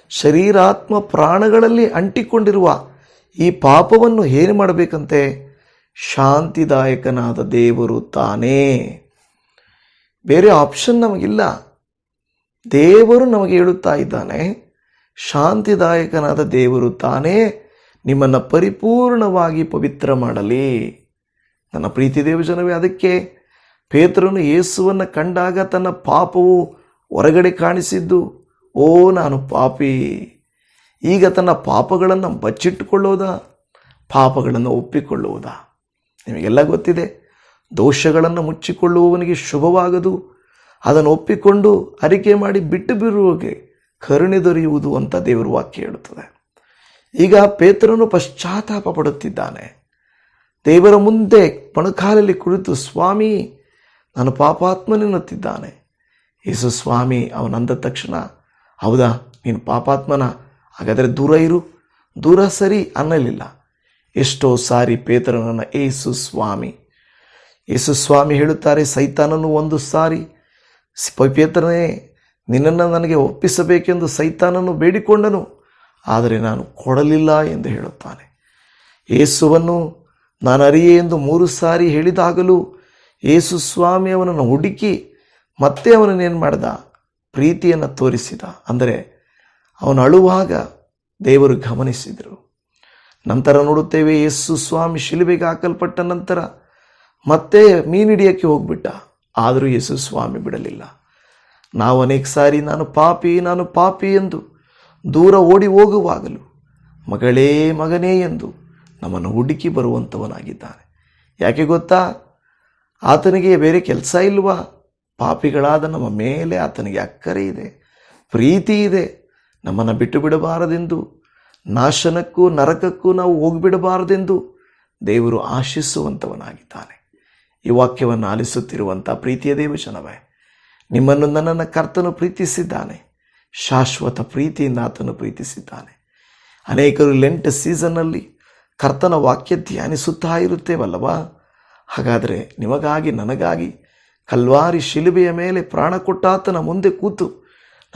ಶರೀರಾತ್ಮ ಪ್ರಾಣಗಳಲ್ಲಿ ಅಂಟಿಕೊಂಡಿರುವ ಈ ಪಾಪವನ್ನು ಏನು ಮಾಡಬೇಕಂತೆ? ಶಾಂತಿದಾಯಕನಾದ ದೇವರು ತಾನೇ. ಬೇರೆ ಆಪ್ಷನ್ ನಮಗಿಲ್ಲ. ದೇವರು ನಮಗೆ ಹೇಳುತ್ತಾ ಇದ್ದಾನೆ, ಶಾಂತಿದಾಯಕನಾದ ದೇವರು ತಾನೇ, ನಿಮ್ಮನ್ನು ಪರಿಪೂರ್ಣವಾಗಿ ಪವಿತ್ರ ಮಾಡಲಿ. ನನ್ನ ಪ್ರೀತಿ ದೇವಜನವೇ ಅದಕ್ಕೆ ಪೇತ್ರನು ಯೇಸುವನ್ನು ಕಂಡಾಗ ತನ್ನ ಪಾಪವು ಹೊರಗಡೆ ಕಾಣಿಸಿದ್ದು, ಓ ನಾನು ಪಾಪಿ. ಈಗ ತನ್ನ ಪಾಪಗಳನ್ನು ಬಚ್ಚಿಟ್ಟುಕೊಳ್ಳೋದಾ, ಪಾಪಗಳನ್ನು ಒಪ್ಪಿಕೊಳ್ಳುವುದಾ? ನಿಮಗೆಲ್ಲ ಗೊತ್ತಿದೆ. ದೋಷಗಳನ್ನು ಮುಚ್ಚಿಕೊಳ್ಳುವವನಿಗೆ ಶುಭವಾಗದು. ಅದನ್ನು ಒಪ್ಪಿಕೊಂಡು ಅರಿಕೆ ಮಾಡಿ ಬಿಟ್ಟು ಬಿರುವಗೆ ಕರುಣೆ ದೊರೆಯುವುದು ಅಂತ ದೇವರು ವಾಕ್ಯ ಹೇಳುತ್ತದೆ. ಈಗ ಪೇತ್ರನು ಪಶ್ಚಾತ್ತಾಪ ಪಡುತ್ತಿದ್ದಾನೆ. ದೇವರ ಮುಂದೆ ಪಣಕಾಲಲ್ಲಿ ಕುಳಿತು, ಸ್ವಾಮಿ, ನಾನು ಪಾಪಾತ್ಮನೆನ್ನುತ್ತಿದ್ದಾನೆ. ಯೇಸು ಸ್ವಾಮಿ ಅವನಂದ ತಕ್ಷಣ, ಹೌದಾ, ನೀನು ಪಾಪಾತ್ಮನ? ಹಾಗಾದರೆ ದೂರ ಇರು. ದೂರ ಸರಿ ಅನ್ನಲಿಲ್ಲ. ಎಷ್ಟೋ ಸಾರಿ ಪೇತ್ರನನ್ನು ಏಸು ಸ್ವಾಮಿ. ಯೇಸು ಸ್ವಾಮಿ ಹೇಳುತ್ತಾರೆ, ಸೈತಾನನು ಒಂದು ಸಾರಿ ಪೇತ್ರನೇ, ನಿನ್ನನ್ನು ನನಗೆ ಒಪ್ಪಿಸಬೇಕೆಂದು ಸೈತಾನನು ಬೇಡಿಕೊಂಡನು, ಆದರೆ ನಾನು ಕೊಡಲಿಲ್ಲ ಎಂದು ಹೇಳುತ್ತಾನೆ. ಯೇಸುವನ್ನು ನಾನು ಅರಿಯೆ ಎಂದು ಮೂರು ಸಾರಿ ಹೇಳಿದಾಗಲೂ ಯೇಸು ಸ್ವಾಮಿ ಅವನನ್ನು ಹುಡುಕಿ ಮತ್ತೆ ಅವನನ್ನೇನು ಮಾಡ್ದ? ಪ್ರೀತಿಯನ್ನು ತೋರಿಸಿದ. ಅಂದರೆ ಅವನು ಅಳುವಾಗ ದೇವರು ಗಮನಿಸಿದರು. ನಂತರ ನೋಡುತ್ತೇವೆ ಯೇಸು ಸ್ವಾಮಿ ಶಿಲುಬೆಗೆ ಹಾಕಲ್ಪಟ್ಟ ನಂತರ ಮತ್ತೆ ಮೀನಿಡಿಯೋಕ್ಕೆ ಹೋಗ್ಬಿಟ್ಟ. ಆದರೂ ಯೇಸು ಸ್ವಾಮಿ ಬಿಡಲಿಲ್ಲ. ನಾವು ಅನೇಕ ಸಾರಿ ನಾನು ಪಾಪಿ ನಾನು ಪಾಪಿ ಎಂದು ದೂರ ಓಡಿ ಹೋಗುವಾಗಲೂ ಮಗಳೇ ಮಗನೇ ಎಂದು ನಮ್ಮನ್ನು ಹುಡುಕಿ ಬರುವಂಥವನಾಗಿದ್ದಾನೆ. ಯಾಕೆ ಗೊತ್ತಾ? ಆತನಿಗೆ ಬೇರೆ ಕೆಲಸ ಇಲ್ವಾ? ಪಾಪಿಗಳಾದ ನಮ್ಮ ಮೇಲೆ ಆತನಿಗೆ ಅಕ್ಕರೆ ಇದೆ, ಪ್ರೀತಿ ಇದೆ. ನಮ್ಮನ್ನು ಬಿಟ್ಟು ಬಿಡಬಾರದೆಂದು ನಾಶನಕ್ಕೂ ನರಕಕ್ಕೂ ನಾವು ಹೋಗಿಬಿಡಬಾರದೆಂದು ದೇವರು ಆಶಿಸುವಂಥವನಾಗಿದ್ದಾನೆ ಈ ವಾಕ್ಯವನ್ನು ಆಲಿಸುತ್ತಿರುವಂಥ ಪ್ರೀತಿಯ ದೇವಜನವೇ ನಿಮ್ಮನ್ನು ನನ್ನನ್ನು ಕರ್ತನು ಪ್ರೀತಿಸಿದ್ದಾನೆ, ಶಾಶ್ವತ ಪ್ರೀತಿಯಿಂದ ಆತನು ಪ್ರೀತಿಸಿದ್ದಾನೆ. ಅನೇಕರು ಲೆಂಟ್ ಸೀಸನ್ನಲ್ಲಿ ಕರ್ತನ ವಾಕ್ಯ ಧ್ಯಾನಿಸುತ್ತಾ ಇರುತ್ತೇವಲ್ಲವಾ? ಹಾಗಾದರೆ ನಿಮಗಾಗಿ, ನನಗಾಗಿ ಕಲ್ವಾರಿ ಶಿಲುಬೆಯ ಮೇಲೆ ಪ್ರಾಣ ಕೊಟ್ಟಾತನ ಮುಂದೆ ಕೂತು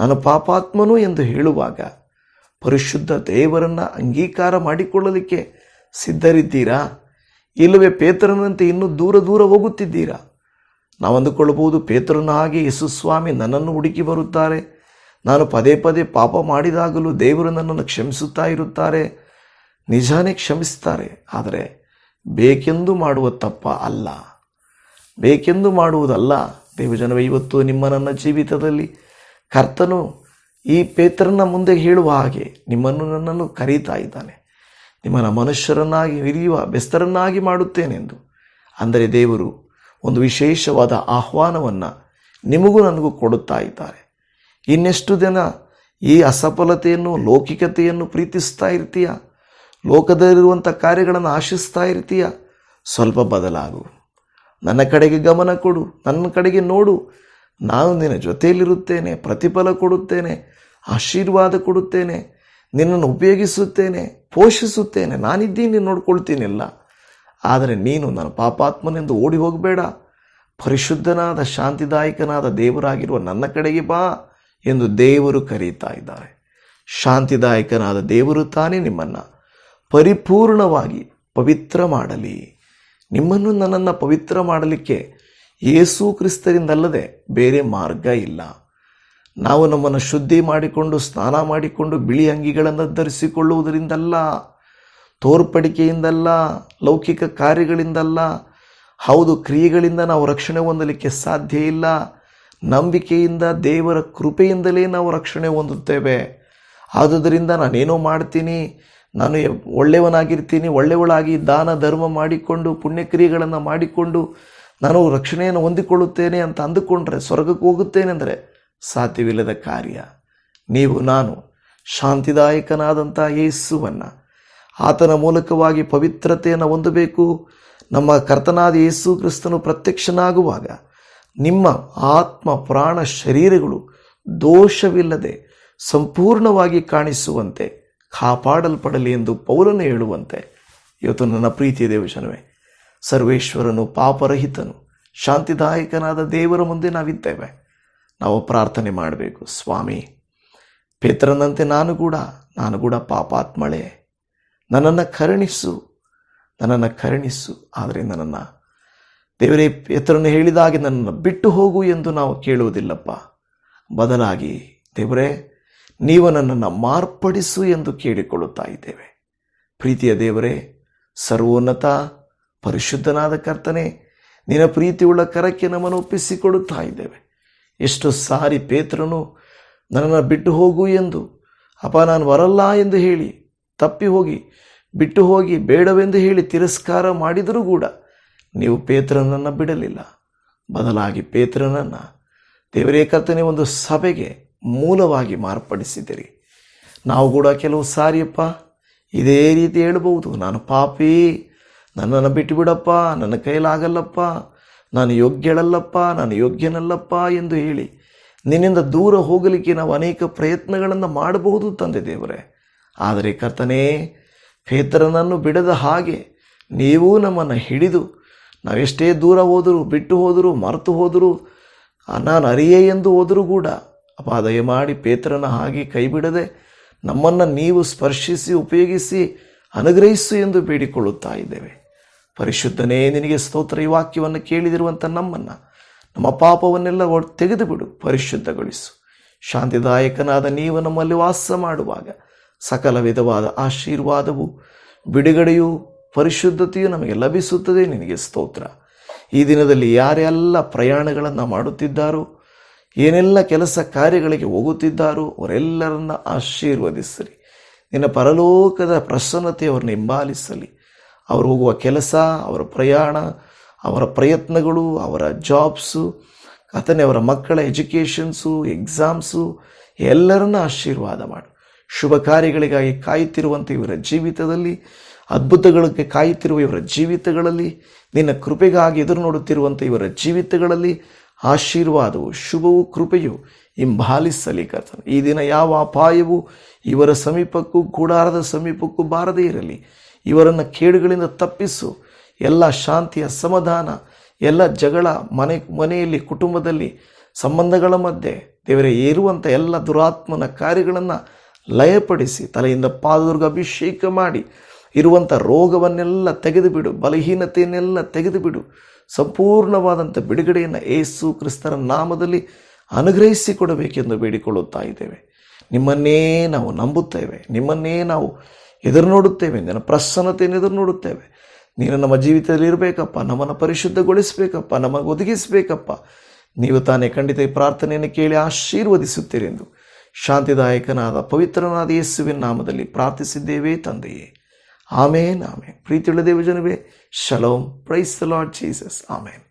ನಾನು ಪಾಪಾತ್ಮನು ಎಂದು ಹೇಳುವಾಗ ಪರಿಶುದ್ಧ ದೇವರನ್ನು ಅಂಗೀಕಾರ ಮಾಡಿಕೊಳ್ಳಲಿಕ್ಕೆ ಸಿದ್ಧರಿದ್ದೀರಾ? ಇಲ್ಲವೇ ಪೇತರನಂತೆ ಇನ್ನೂ ದೂರ ದೂರ ಹೋಗುತ್ತಿದ್ದೀರಾ? ನಾವು ಅಂದುಕೊಳ್ಳಬಹುದು ಪೇತ್ರನ ಹಾಗೆ ಯೇಸು ಸ್ವಾಮಿ ನನ್ನನ್ನು ಹುಡುಕಿ ಬರುತ್ತಾರೆ. ನಾನು ಪದೇ ಪದೇ ಪಾಪ ಮಾಡಿದಾಗಲೂ ದೇವರು ನನ್ನನ್ನು ಕ್ಷಮಿಸುತ್ತಾ ಇರುತ್ತಾರೆ. ನಿಜಾನೇ ಕ್ಷಮಿಸ್ತಾರೆ. ಆದರೆ ಬೇಕೆಂದು ಮಾಡುವ ತಪ್ಪ ಅಲ್ಲ. ಬೇಕೆಂದು ಮಾಡುವುದಲ್ಲ. ದೇವಜನವೇ, ಇವತ್ತು ನಿಮ್ಮ ನನ್ನ ಜೀವಿತದಲ್ಲಿ ಕರ್ತನು ಈ ಪೇತ್ರನ ಮುಂದೆ ಹೇಳುವ ಹಾಗೆ ನಿಮ್ಮನ್ನು ನನ್ನನ್ನು ಕರೀತಾ ಇದ್ದಾನೆ. ನಿಮ್ಮನ್ನು ಮನುಷ್ಯರನ್ನಾಗಿ ಹಿರಿಯುವ, ಬೆಸ್ತರನ್ನಾಗಿ ಮಾಡುತ್ತೇನೆಂದು. ಅಂದರೆ ದೇವರು ಒಂದು ವಿಶೇಷವಾದ ಆಹ್ವಾನವನ್ನು ನಿಮಗೂ ನನಗೂ ಕೊಡುತ್ತಾ ಇದ್ದಾರೆ. ಇನ್ನೆಷ್ಟು ದಿನ ಈ ಅಸಫಲತೆಯನ್ನು, ಲೌಕಿಕತೆಯನ್ನು ಪ್ರೀತಿಸ್ತಾ ಇರ್ತೀಯ? ಲೋಕದಲ್ಲಿರುವಂಥ ಕಾರ್ಯಗಳನ್ನು ಆಶಿಸ್ತಾ ಇರ್ತೀಯ? ಸ್ವಲ್ಪ ಬದಲಾಗು. ನನ್ನ ಕಡೆಗೆ ಗಮನ ಕೊಡು, ನನ್ನ ಕಡೆಗೆ ನೋಡು. ನಾನು ನಿನ್ನ ಜೊತೆಯಲ್ಲಿರುತ್ತೇನೆ, ಪ್ರತಿಫಲ ಕೊಡುತ್ತೇನೆ, ಆಶೀರ್ವಾದ ಕೊಡುತ್ತೇನೆ, ನಿನ್ನನ್ನು ಉಪಯೋಗಿಸುತ್ತೇನೆ, ಪೋಷಿಸುತ್ತೇನೆ. ನಾನಿದ್ದೀನಿ ನೋಡ್ಕೊಳ್ತೀನಿಲ್ಲ. ಆದರೆ ನೀನು ನನ್ನ ಪಾಪಾತ್ಮನೆಂದು ಓಡಿ ಹೋಗಬೇಡ ಪರಿಶುದ್ಧನಾದ, ಶಾಂತಿದಾಯಕನಾದ ದೇವರಾಗಿರುವ ನನ್ನ ಕಡೆಗೆ ಬಾ ಎಂದು ದೇವರು ಕರೀತಾ ಇದ್ದಾರೆ. ಶಾಂತಿದಾಯಕನಾದ ದೇವರು ತಾನೇ ನಿಮ್ಮನ್ನು ಪರಿಪೂರ್ಣವಾಗಿ ಪವಿತ್ರ ಮಾಡಲಿ. ನಿಮ್ಮನ್ನು ನನ್ನನ್ನು ಪವಿತ್ರ ಮಾಡಲಿಕ್ಕೆ ಯೇಸು ಕ್ರಿಸ್ತರಿಂದಲ್ಲದೆ ಬೇರೆ ಮಾರ್ಗ ಇಲ್ಲ. ನಾವು ನಮ್ಮನ್ನು ಶುದ್ಧಿ ಮಾಡಿಕೊಂಡು, ಸ್ನಾನ ಮಾಡಿಕೊಂಡು, ಬಿಳಿ ಅಂಗಿಗಳನ್ನು ಧರಿಸಿಕೊಳ್ಳುವುದರಿಂದಲ್ಲ, ತೋರ್ಪಡಿಕೆಯಿಂದಲ್ಲ, ಲೌಕಿಕ ಕಾರ್ಯಗಳಿಂದಲ್ಲ, ಹೌದು, ಕ್ರಿಯೆಗಳಿಂದ ನಾವು ರಕ್ಷಣೆ ಹೊಂದಲಿಕ್ಕೆ ಸಾಧ್ಯ ಇಲ್ಲ. ನಂಬಿಕೆಯಿಂದ, ದೇವರ ಕೃಪೆಯಿಂದಲೇ ನಾವು ರಕ್ಷಣೆ ಹೊಂದುತ್ತೇವೆ. ಆದುದರಿಂದ ನಾನೇನೋ ಮಾಡ್ತೀನಿ, ನಾನು ಒಳ್ಳೆಯವನಾಗಿರ್ತೀನಿ, ಒಳ್ಳೆಯವಳಾಗಿ ದಾನ ಧರ್ಮ ಮಾಡಿಕೊಂಡು, ಪುಣ್ಯಕ್ರಿಯೆಗಳನ್ನು ಮಾಡಿಕೊಂಡು ನಾನು ರಕ್ಷಣೆಯನ್ನು ಹೊಂದಿಕೊಳ್ಳುತ್ತೇನೆ ಅಂತ ಅಂದುಕೊಂಡ್ರೆ ಸ್ವರ್ಗಕ್ಕೆ ಹೋಗುತ್ತೇನೆ ಅಂದರೆ ಸಾಧ್ಯವಿಲ್ಲದ ಕಾರ್ಯ. ನೀವು, ನಾನು ಶಾಂತಿದಾಯಕನಾದಂಥ ಯೇಸುವನ್ನು ಆತನ ಮೂಲಕವಾಗಿ ಪವಿತ್ರತೆಯನ್ನು ಹೊಂದಬೇಕು. ನಮ್ಮ ಕರ್ತನಾದ ಯೇಸು ಕ್ರಿಸ್ತನು ಪ್ರತ್ಯಕ್ಷನಾಗುವಾಗ ನಿಮ್ಮ ಆತ್ಮ, ಪ್ರಾಣ, ಶರೀರಗಳು ದೋಷವಿಲ್ಲದೆ ಸಂಪೂರ್ಣವಾಗಿ ಕಾಣಿಸುವಂತೆ, ಕಾಪಾಡಲ್ಪಡಲಿ ಎಂದು ಪೌಲನು ಹೇಳುವಂತೆ. ಇವತ್ತು ನನ್ನ ಪ್ರೀತಿಯ ದೇವಜನವೇ ಸರ್ವೇಶ್ವರನು, ಪಾಪರಹಿತನು, ಶಾಂತಿದಾಯಕನಾದ ದೇವರ ಮುಂದೆ ನಾವಿದ್ದೇವೆ. ನಾವು ಪ್ರಾರ್ಥನೆ ಮಾಡಬೇಕು, ಸ್ವಾಮಿ. ಪೇತ್ರನಂತೆ ನಾನು ಕೂಡ ನಾನು ಕೂಡ ಪಾಪಾತ್ಮಳೆ. ನನ್ನನ್ನು ಕರುಣಿಸು ನನ್ನನ್ನು ಕರುಣಿಸು. ಆದರೆ ನನ್ನನ್ನು, ದೇವರೇ, ಪೇತ್ರನು ಹೇಳಿದಾಗೆ ನನ್ನನ್ನು ಬಿಟ್ಟು ಹೋಗು ಎಂದು ನಾವು ಕೇಳುವುದಿಲ್ಲಪ್ಪ. ಬದಲಾಗಿ, ದೇವರೇ, ನೀವು ನನ್ನನ್ನು ಮಾರ್ಪಡಿಸು ಎಂದು ಕೇಳಿಕೊಳ್ಳುತ್ತಾ ಇದ್ದೇವೆ. ಪ್ರೀತಿಯ ದೇವರೇ, ಸರ್ವೋನ್ನತ ಪರಿಶುದ್ಧನಾದ ಕರ್ತನೆ, ನಿನ್ನ ಪ್ರೀತಿಯುಳ್ಳ ಕರಕ್ಕೆ ನಮ್ಮನ್ನು ಒಪ್ಪಿಸಿಕೊಡುತ್ತಾ ಇದ್ದೇವೆ ಎಷ್ಟು ಸಾರಿ ಪೇತ್ರನು ನನ್ನನ್ನು ಬಿಟ್ಟು ಹೋಗು ಎಂದು ಅಪ ನಾನು ಬರಲ್ಲ ಎಂದು ಹೇಳಿ ತಪ್ಪಿ ಹೋಗಿ, ಬಿಟ್ಟು ಹೋಗಿ ಬೇಡವೆಂದು ಹೇಳಿ ತಿರಸ್ಕಾರ ಮಾಡಿದರೂ ಕೂಡ ನೀವು ಪೇತ್ರನನ್ನು ಬಿಡಲಿಲ್ಲ. ಬದಲಾಗಿ ಪೇತ್ರನನ್ನು ದೇವರೇ ಕರ್ತನೆ, ಒಂದು ಸಭೆಗೆ ಮೂಲವಾಗಿ ಮಾರ್ಪಡಿಸಿದಿರಿ ನಾವು ಕೂಡ ಕೆಲವು ಸಾರಿಯಪ್ಪ, ಇದೇ ರೀತಿ ಹೇಳಬಹುದು. ನಾನು ಪಾಪಿ ನನ್ನನ್ನು ಬಿಟ್ಟು ಬಿಡಪ್ಪ ನನ್ನ ಕೈಲಾಗಲ್ಲಪ್ಪ, ನಾನು ಯೋಗ್ಯಳಲ್ಲಪ್ಪ, ನಾನು ಯೋಗ್ಯನಲ್ಲಪ್ಪ ಎಂದು ಹೇಳಿ ನಿನ್ನಿಂದ ದೂರ ಹೋಗಲಿಕ್ಕೆ ನಾವು ಅನೇಕ ಪ್ರಯತ್ನಗಳನ್ನು ಮಾಡಬಹುದು ತಂದೆ ದೇವರೇ. ಆದರೆ ಕರ್ತನೇ, ಪೇತ್ರನನ್ನು ಬಿಡದ ಹಾಗೆ ನೀವು ನಮ್ಮನ್ನು ಹಿಡಿದು ನಾವೆಷ್ಟೇ ದೂರ ಹೋದರೂ, ಬಿಟ್ಟು ಹೋದರೂ, ಮರೆತು ಹೋದರೂ, ನಾನು ಅರಿಯೇ ಎಂದು ಹೋದರೂ ಕೂಡ ಅಪ್ಪ ದಯಮಾಡಿ ಪೇತ್ರನ ಹಾಗೆ ಕೈ ಬಿಡದೆ ನಮ್ಮನ್ನು ನೀವು ಸ್ಪರ್ಶಿಸಿ, ಉಪಯೋಗಿಸಿ, ಅನುಗ್ರಹಿಸು ಎಂದು ಬೇಡಿಕೊಳ್ಳುತ್ತಾ ಇದ್ದೇವೆ. ಪರಿಶುದ್ಧನೇ, ನಿನಗೆ ಸ್ತೋತ್ರ, ಈ ವಾಕ್ಯವನ್ನು ಕೇಳಿದಿರುವಂಥ ನಮ್ಮನ್ನು, ನಮ್ಮ ಪಾಪವನ್ನೆಲ್ಲ ತೆಗೆದುಬಿಡು ತೆಗೆದು ಬಿಡು ಪರಿಶುದ್ಧಗೊಳಿಸು. ಶಾಂತಿದಾಯಕನಾದ ನೀವು ನಮ್ಮಲ್ಲಿ ವಾಸ ಮಾಡುವಾಗ ಸಕಲ ವಿಧವಾದ ಆಶೀರ್ವಾದವು, ಬಿಡುಗಡೆಯು, ಪರಿಶುದ್ಧತೆಯು ನಮಗೆ ಲಭಿಸುತ್ತದೆ, ನಿನಗೆ ಸ್ತೋತ್ರ. ಈ ದಿನದಲ್ಲಿ ಯಾರೆಲ್ಲ ಪ್ರಯಾಣಗಳನ್ನು ಮಾಡುತ್ತಿದ್ದಾರೋ, ಏನೆಲ್ಲ ಕೆಲಸ ಕಾರ್ಯಗಳಿಗೆ ಹೋಗುತ್ತಿದ್ದಾರೋ, ಅವರೆಲ್ಲರನ್ನ ಆಶೀರ್ವದಿಸಲಿ ನಿನ್ನ ಪರಲೋಕದ ಪ್ರಸನ್ನತೆ ಅವ್ರನ್ನ ಹಿಂಬಾಲಿಸಲಿ. ಅವರು ಹೋಗುವ ಕೆಲಸ, ಅವರ ಪ್ರಯಾಣ, ಅವರ ಪ್ರಯತ್ನಗಳು, ಅವರ ಜಾಬ್ಸು ಕಥನೆ ಅವರ ಮಕ್ಕಳ ಎಜುಕೇಷನ್ಸು ಎಕ್ಸಾಮ್ಸು ಎಲ್ಲರನ್ನ ಆಶೀರ್ವಾದ ಮಾಡು. ಶುಭ ಕಾರ್ಯಗಳಿಗಾಗಿ ಕಾಯುತ್ತಿರುವಂಥ ಇವರ ಜೀವಿತದಲ್ಲಿ, ಅದ್ಭುತಗಳಿಗೆ ಕಾಯುತ್ತಿರುವ ಇವರ ಜೀವಿತಗಳಲ್ಲಿ, ನಿನ್ನ ಕೃಪೆಗಾಗಿ ಎದುರು ನೋಡುತ್ತಿರುವಂಥ ಇವರ ಜೀವಿತಗಳಲ್ಲಿ ಆಶೀರ್ವಾದವು, ಶುಭವು, ಕೃಪೆಯು ಹಿಂಬಾಲಿಸಲಿ ಕರ್ತನು. ಈ ದಿನ ಯಾವ ಅಪಾಯವು ಇವರ ಸಮೀಪಕ್ಕೂ, ಕೂಡಾರದ ಸಮೀಪಕ್ಕೂ ಬಾರದೇ ಇರಲಿ. ಇವರನ್ನು ಕೇಡುಗಳಿಂದ ತಪ್ಪಿಸು. ಎಲ್ಲ ಶಾಂತಿಯ ಸಮಾಧಾನ, ಎಲ್ಲ ಜಗಳ ಮನೆ, ಮನೆಯಲ್ಲಿ, ಕುಟುಂಬದಲ್ಲಿ, ಸಂಬಂಧಗಳ ಮಧ್ಯೆ. ದೇವರೇ ಏರುವಂಥ ಎಲ್ಲ ದುರಾತ್ಮನ ಕಾರ್ಯಗಳನ್ನು ಲಯಪಡಿಸಿ, ತಲೆಯಿಂದ ಪಾದದುರ್ಗ ಅಭಿಷೇಕ ಮಾಡಿ. ಇರುವಂಥ ರೋಗವನ್ನೆಲ್ಲ ತೆಗೆದುಬಿಡು, ಬಲಹೀನತೆಯನ್ನೆಲ್ಲ ತೆಗೆದುಬಿಡು. ಸಂಪೂರ್ಣವಾದಂಥ ಬಿಡುಗಡೆಯನ್ನು ಏಸು ಕ್ರಿಸ್ತರ ನಾಮದಲ್ಲಿ ಅನುಗ್ರಹಿಸಿಕೊಡಬೇಕೆಂದು ಬೇಡಿಕೊಳ್ಳುತ್ತಾ ಇದ್ದೇವೆ. ನಿಮ್ಮನ್ನೇ ನಾವು ನಂಬುತ್ತೇವೆ. ನಿಮ್ಮನ್ನೇ ನಾವು ಎದುರು ನೋಡುತ್ತೇವೆ ನಿನ್ನ ಪ್ರಸನ್ನತೆಯನ್ನು ಎದುರು ನೋಡುತ್ತೇವೆ ನೀನು ನಮ್ಮ ಜೀವಿತದಲ್ಲಿ ಇರಬೇಕಪ್ಪ, ನಮ್ಮನ್ನು ಪರಿಶುದ್ಧಗೊಳಿಸಬೇಕಪ್ಪ ನಮಗೆ ಒದಗಿಸಬೇಕಪ್ಪ. ನೀವು ತಾನೇ ಖಂಡಿತ ಈ ಪ್ರಾರ್ಥನೆಯನ್ನು ಕೇಳಿ ಆಶೀರ್ವದಿಸುತ್ತೀರಿ ಎಂದು ಶಾಂತಿದಾಯಕನಾದ ಪವಿತ್ರನಾದ ಯೇಸುವಿನ ನಾಮದಲ್ಲಿ ಪ್ರಾರ್ಥಿಸಿದ್ದೇವೆ ತಂದೆಯೇ. Amen amen. ಪ್ರೀತಿಯುಳ್ಳ ದೇವಜನವೇ, shalom. Praise the Lord Jesus amen.